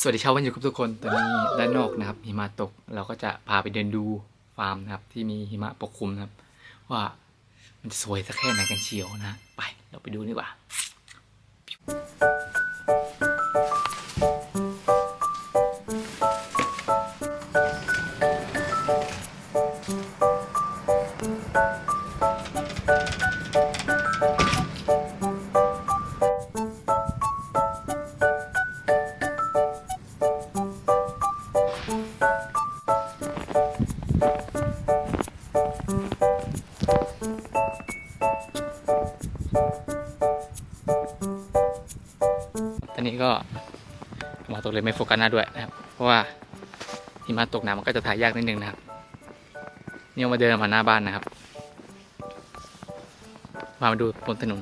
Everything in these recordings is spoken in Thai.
สวัสดีเช้าวันอยู่กับทุกคนตอนนี้ด้านนอกนะครับหิมะตกเราก็จะพาไปเดินดูฟาร์มนะครับ ที่มีหิมะปกคลุมนะครับ ว่ามันจะสวยสักแค่ไหนกันเชียวนะ ไปเราไปดูดีกว่า เลยไม่โฟกัสหน้าด้วยนะครับ เพราะว่าหิมะตกหนามันก็จะถ่ายยากนิดนึงนะครับนี่เอามาเดินมาหน้าบ้านนะครับ มาดูบนถนน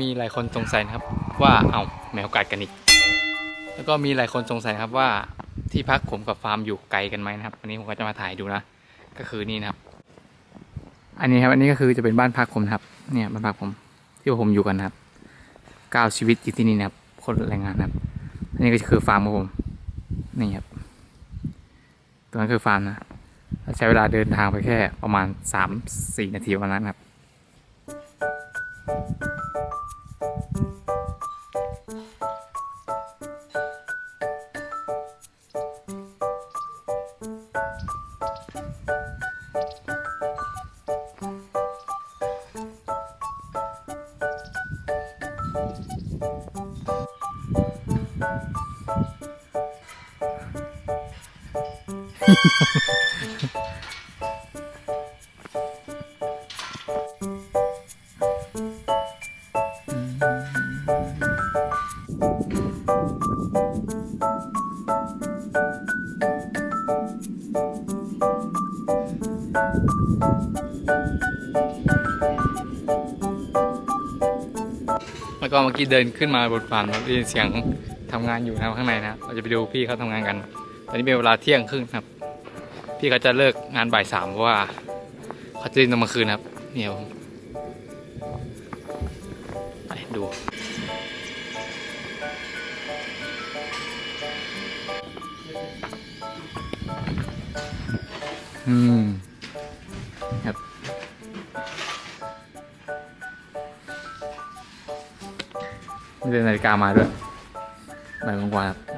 มีหลายคนสงสัยนะครับว่าเอาแมวกัดกันอีก แล้วก็มีหลายคนสงสัยครับว่าที่พักผมกับฟาร์มอยู่ไกลกันไหมนะครับวันนี้ผมก็จะมาถ่ายดูนะ ก็คือนี่นะครับ อันนี้ครับอันนี้ก็คือจะเป็นบ้านพักผมนะครับ เนี่ยบ้านพักผมที่ผมอยู่กันนะครับก้าวชีวิตอยู่ที่นี่นะครับคนแรงงานนะครับ อันนี้ก็คือฟาร์มของผมนี่ครับตรงนั้นคือฟาร์มนะใช้เวลาเดินทางไปแค่ประมาณสามสี่นาทีวันนั้นครับ แล้วก็เมื่อกี้เดินขึ้นมาบนฟาร์มครับได้ยินเสียงทำงานอยู่นะข้างในนะเราจะไปดูพี่เขาทำงานกัน ตอนนี้เป็นเวลาเที่ยงครึ่งครับ พี่เขาจะเลิกงานบ่ายสามเพราะว่าเขาจะเล่นตอนกลางคืนครับ เนี่ยผมไปดูอืมครับไม่ได้นาฬิกามาด้วยบ่ายโมงกว่าครับ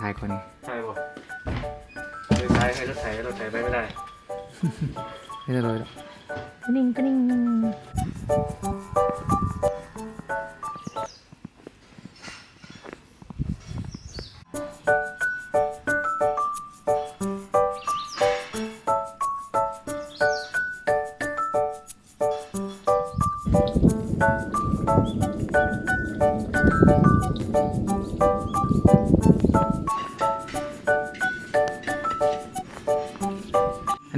ถ่ายคนนี้ใช่ป่ะรถไถให้รถไถรถไถไปไม่ได้ ไม่ได้เลยหรอกกระดิ่งกระดิ่ง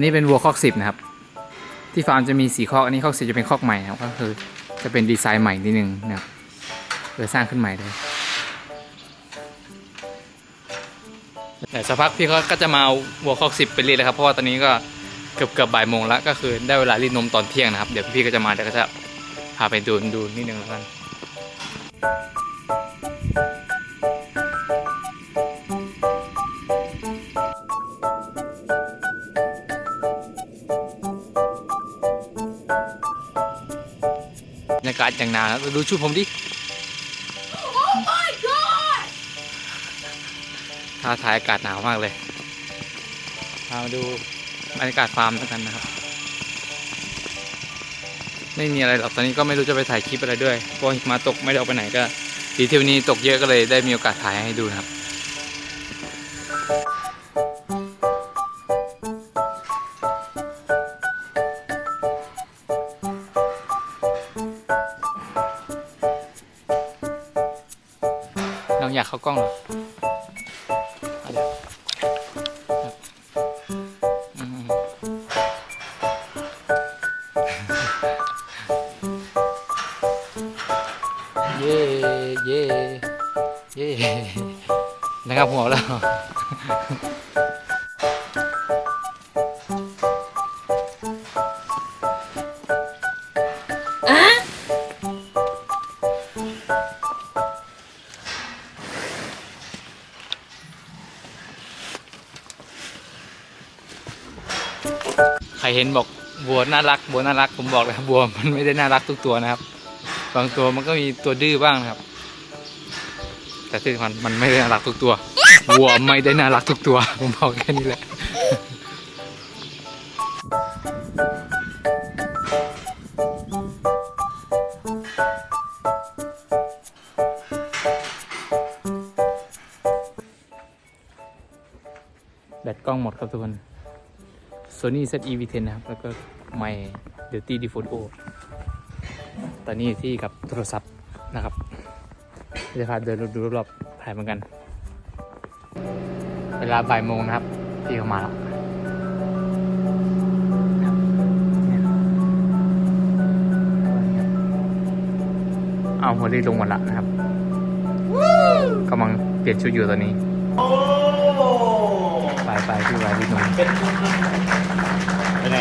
นนี้เป็นวัวคอกสิบนะครับ ที่ฟาร์มจะมีสีคอก อันนี้คอกสิบจะเป็นคอกใหม่นะครับ ก็คือจะเป็นดีไซน์ใหม่นิดนึงนะครับรเลยสร้างขึ้นใหม่เลยแต่สักพักพี่เขาก็จะมาเอาวัวคอกสิบไปรีดเลยครับ เพราะว่าตอนนี้ก็เกือบเกือบบ่ายโมงแล้วก็คือได้เวลารีดนมตอนเที่ยงนะครับ เดี๋ยวพี่ก็จะมาเดี๋ยวก็จะพาไปดูดูนิดนึงแล้วกัน อย่างหนาวนะดูชุดผมดิท้าทายอากาศหนาวมากเลยพามาดูบรรยากาศฟาร์มแล้วกันนะครับ ไม่มีอะไรหรอกตอนนี้ก็ไม่รู้จะไปถ่ายคลิปอะไรด้วยเพราะหิมาตกไม่ได้ออกไปไหนก็ดีที่วันนี้ตกเยอะก็เลยได้มีโอกาสถ่ายให้ดูนะครับ อยากเข้ากล้องเหรอเดี๋ยวเย่เย่เย่นะครับหัวแล้ว เห็นบอกบัวน่ารักบัวน่ารักผมบอกเลยครับบัวมันไม่ได้น่ารักทุกตัวนะครับบางตัวมันก็มีตัวดื้อบ้างนะครับ แต่ที่สำคัญมันไม่ได้น่ารักทุกตัววัวไม่ได้น่ารักทุกตัว ผมบอกแค่นี้แหละแบตกล้องหมดครับทุกคน Sony ZE-V10 นะครับ แล้วก็ไมค์ Delty d Photo ตอนนี้อยู่ที่กับโทรศัพท์นะครับจะพาเดินดูรอบๆถ่ายเหมือนกัน เวลาบ่ายโมงนะครับที่เขามาแล้วเอาหัวรีลงหมดละนะครับกำลังเปลี่ยนชุดอยู่ตอนนี้ ไปไปที่วายรีลงเป็นไง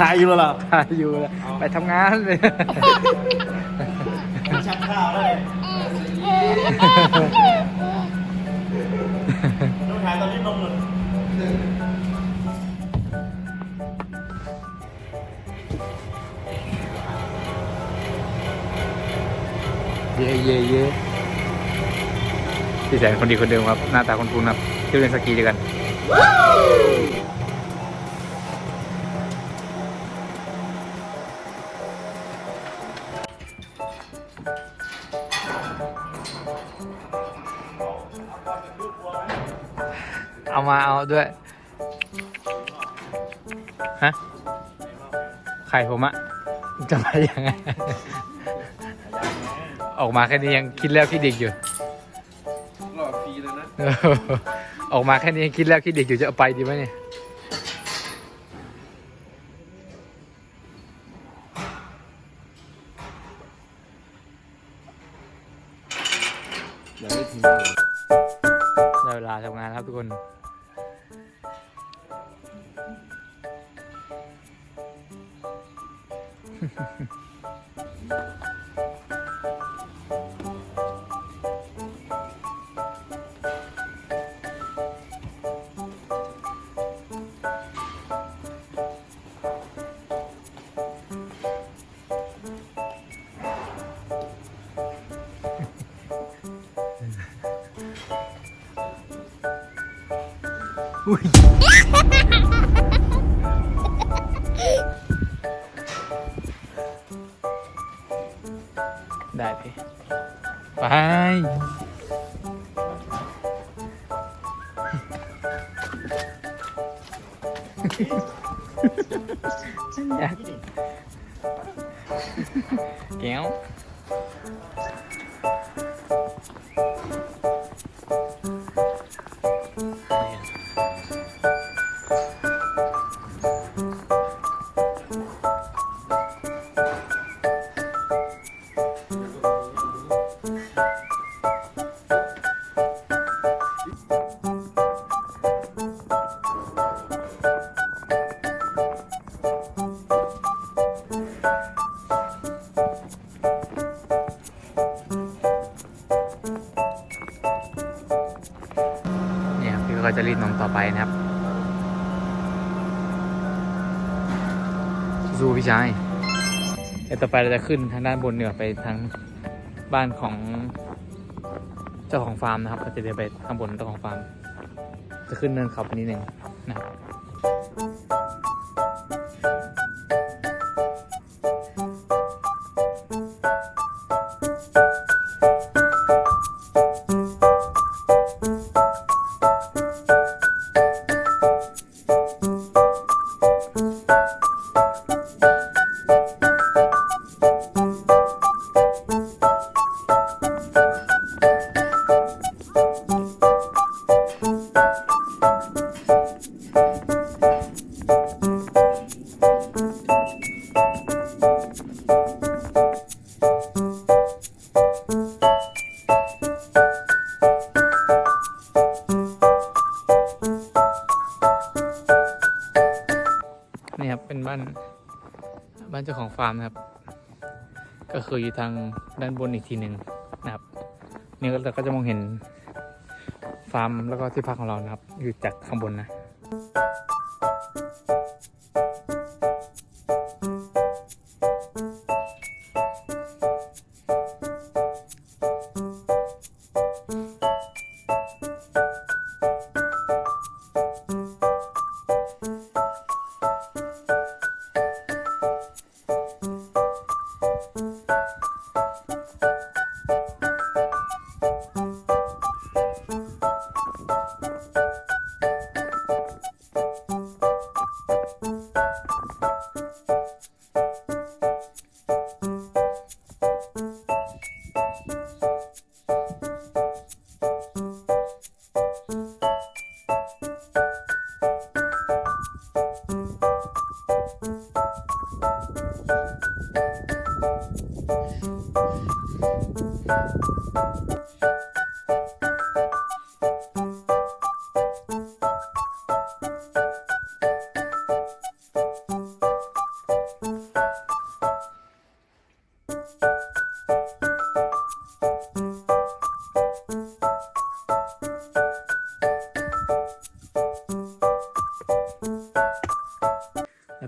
หายอยู่แล้วเหรอพาอยู่แล้วไปทำงานเลย ชักข้าวเลยต้องถ่ายตอนนี้นมหลุดเย่เย่เย่พี่แสนคนดีคนเดิมครับ หน้าตาคนคุ้นครับที่เล่นสกีด้วยกัน เอามาเอาด้วย ฮะ ไข่ผมอะจะไปยังไง ออกมาแค่นี้ยังคิดแล้วคิดเด็กอยู่หล่อฟรีเลยนะเออกมาแค่นี้คิดแล้วคิดเด็กอยู่จะเอาไปดีไหมเนี่ยอย่าไม่ทิ้งได้เวลาทำงานครับทุกคน ได้พี่ไก็จะรีดนมต่อไปนะครับสู้พี่ชายเดี๋ยวต่อไปเราจะขึ้นทางด้านบนเหนือไปทางบ้านของเจ้าของฟาร์มนะครับเราจะเดินไปข้างบนเจ้าของฟาร์ม จะขึ้นเนินเขาไปนิดนึง ฟาร์มนะครับ ก็คืออยู่ทางด้านบนอีกทีหนึ่งนะครับ นี่เราก็จะมองเห็นฟาร์มแล้วก็ที่พักของเรานะครับ อยู่จากข้างบนนะ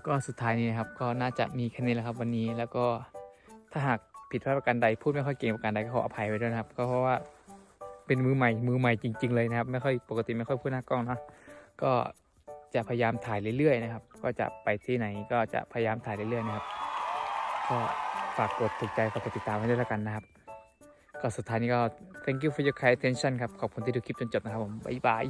แล้วก็สุดท้ายนี้นะครับก็น่าจะมีแค่นี้แหละครับ วันนี้แล้วก็ถ้าหากผิดพลาดประการใดพูดไม่ค่อยเก่งประการใดก็ขออภัยไว้ด้วยนะครับ ก็เพราะว่าเป็นมือใหม่มือใหม่จริง ๆ เลยนะครับ ไม่ค่อยปกติไม่ค่อยพูดหน้ากล้องนะก็จะพยายามถ่ายเรื่อยๆนะครับ ก็จะไปที่ไหนก็จะพยายามถ่ายเรื่อยๆนะครับ ก็ฝากกดถูกใจฝากกดติดตามไว้ด้วยแล้วกันนะครับ ก็สุดท้ายนี้ก็ thank you for your kind attention ครับขอบคุณที่ดูคลิปจนจบนะครับผมบ๊ายบาย